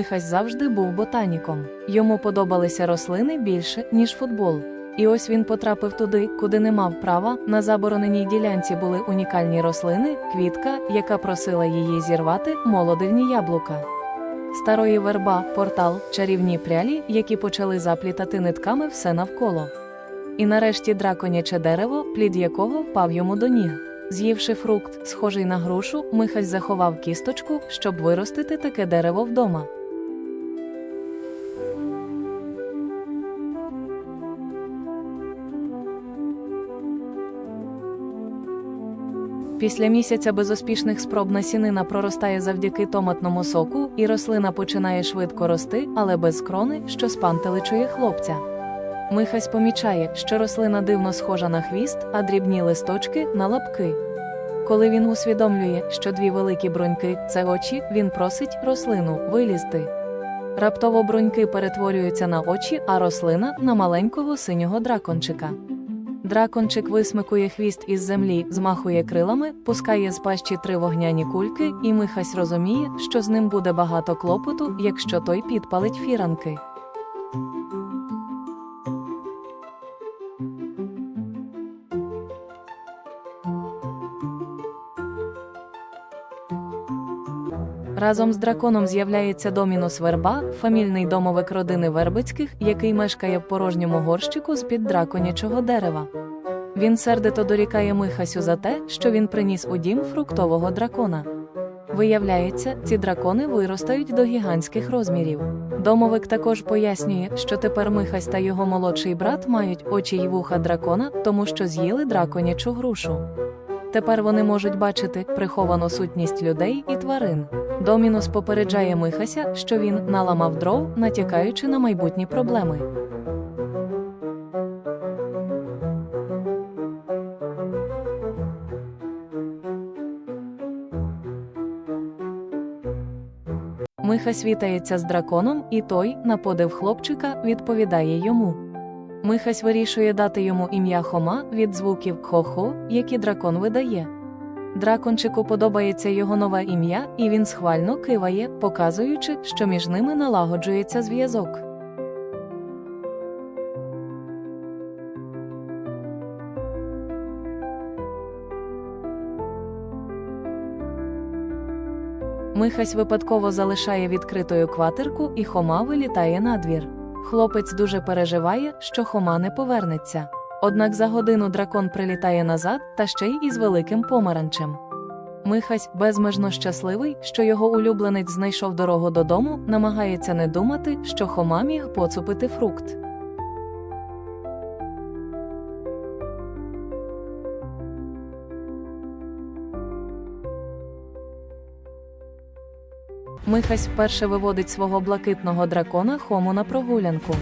Михась завжди був ботаніком. Йому подобалися рослини більше, ніж футбол. І ось він потрапив туди, куди не мав права. На забороненій ділянці були унікальні рослини, квітка, яка просила її зірвати, молодильні яблука. Старої верба, портал, чарівні прялі, які почали заплітати нитками все навколо. І нарешті драконяче дерево, плід якого впав йому до ніг. З'ївши фрукт, схожий на грушу, Михась заховав кісточку, щоб виростити таке дерево вдома. Після місяця безуспішних спроб насінина проростає завдяки томатному соку, і рослина починає швидко рости, але без крони, що спантеличує хлопця. Михась помічає, що рослина дивно схожа на хвіст, а дрібні листочки на лапки. Коли він усвідомлює, що дві великі бруньки це очі, він просить рослину вилізти. Раптово бруньки перетворюються на очі, а рослина на маленького синього дракончика. Дракончик висмикує хвіст із землі, змахує крилами, пускає з пащі три вогняні кульки, і Михась розуміє, що з ним буде багато клопоту, якщо той підпалить фіранки. Разом з драконом з'являється Домінус Верба, фамільний домовик родини Вербицьких, який мешкає в порожньому горщику з-під драконячого дерева. Він сердито дорікає Михасю за те, що він приніс у дім фруктового дракона. Виявляється, ці дракони виростають до гігантських розмірів. Домовик також пояснює, що тепер Михась та його молодший брат мають очі й вуха дракона, тому що з'їли драконячу грушу. Тепер вони можуть бачити приховану сутність людей і тварин. Домінус попереджає Михася, що він наламав дров, натякаючи на майбутні проблеми. Михась вітається з драконом, і той, на подив хлопчика, відповідає йому. Михась вирішує дати йому ім'я Хома від звуків хо-хо, які дракон видає. Дракончику подобається його нове ім'я, і він схвально киває, показуючи, що між ними налагоджується зв'язок. Михась випадково залишає відкритою квартирку, і Хома вилітає на двір. Хлопець дуже переживає, що Хома не повернеться. Однак за годину дракон прилітає назад та ще й із великим помаранчем. Михась, безмежно щасливий, що його улюбленець знайшов дорогу додому, намагається не думати, що Хома міг поцупити фрукт. Михась вперше виводить свого блакитного дракона Хому на прогулянку.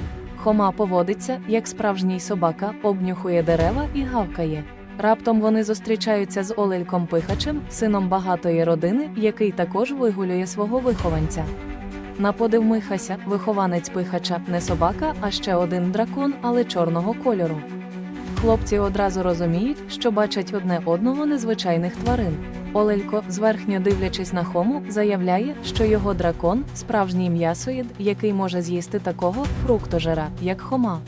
Хома поводиться, як справжній собака, обнюхує дерева і гавкає. Раптом вони зустрічаються з Олельком Пихачем, сином багатої родини, який також вигулює свого вихованця. На подив Михася, вихованець пихача не собака, а ще один дракон, але чорного кольору. Хлопці одразу розуміють, що бачать одне одного незвичайних тварин. Олелько, зверхньо дивлячись на хому, заявляє, що його дракон справжній м'ясоїд, який може з'їсти такого фруктожера, як хома.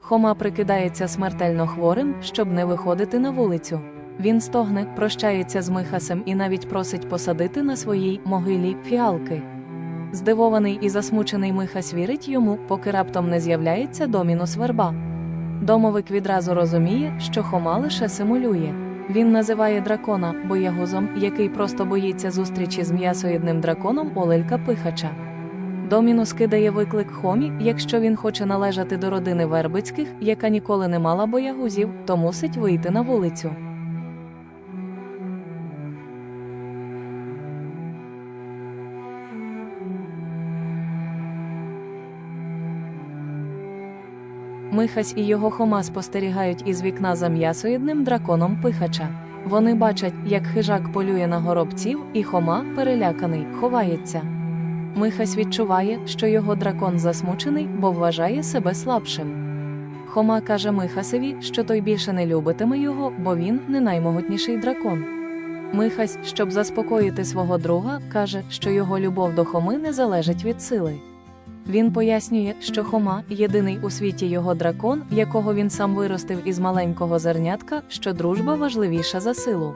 Хома прикидається смертельно хворим, щоб не виходити на вулицю. Він стогне, прощається з Михасем і навіть просить посадити на своїй могилі фіалки. Здивований і засмучений Михась вірить йому, поки раптом не з'являється домінус верба. Домовик відразу розуміє, що Хома лише симулює. Він називає дракона боягузом, який просто боїться зустрічі з м'ясоїдним драконом Олелька Пихача. Домінус кидає виклик Хомі, якщо він хоче належати до родини Вербицьких, яка ніколи не мала боягузів, то мусить вийти на вулицю. Михась і його хома спостерігають із вікна за м'ясоїдним драконом пихача. Вони бачать, як хижак полює на горобців, і хома, переляканий, ховається. Михась відчуває, що його дракон засмучений, бо вважає себе слабшим. Хома каже Михасеві, що той більше не любитиме його, бо він не наймогутніший дракон. Михась, щоб заспокоїти свого друга, каже, що його любов до Хоми не залежить від сили. Він пояснює, що Хома єдиний у світі його дракон, якого він сам виростив із маленького зернятка, що дружба важливіша за силу.